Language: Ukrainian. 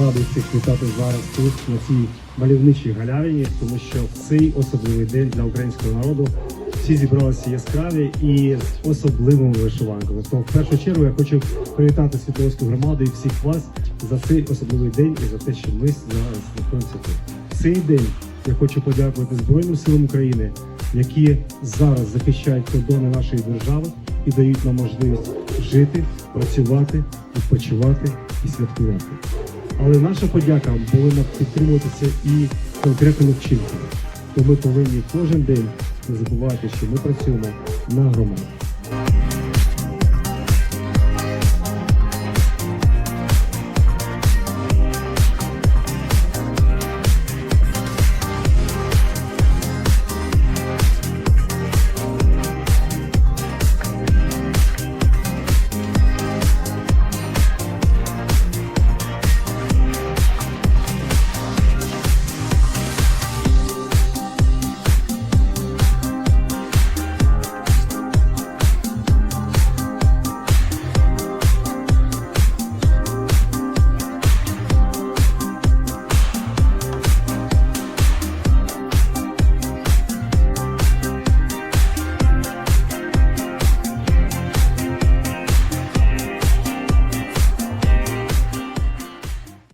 радий всіх вітати зараз тут, на цій мальовничій галявині, тому що в цей особливий день для українського народу всі зібралися яскраві і з особливими вишиванками. Тому в першу чергу я хочу привітати світовську громаду і всіх вас за цей особливий день і за те, що ми зараз знаходимося тут. В цей день я хочу подякувати Збройним силам України, які зараз захищають кордони нашої держави і дають нам можливість жити, працювати, відпочивати і святкувати. Але наша подяка повинна підтримуватися і конкретними вчинками. То ми повинні кожен день не забувати, що ми працюємо на громаду.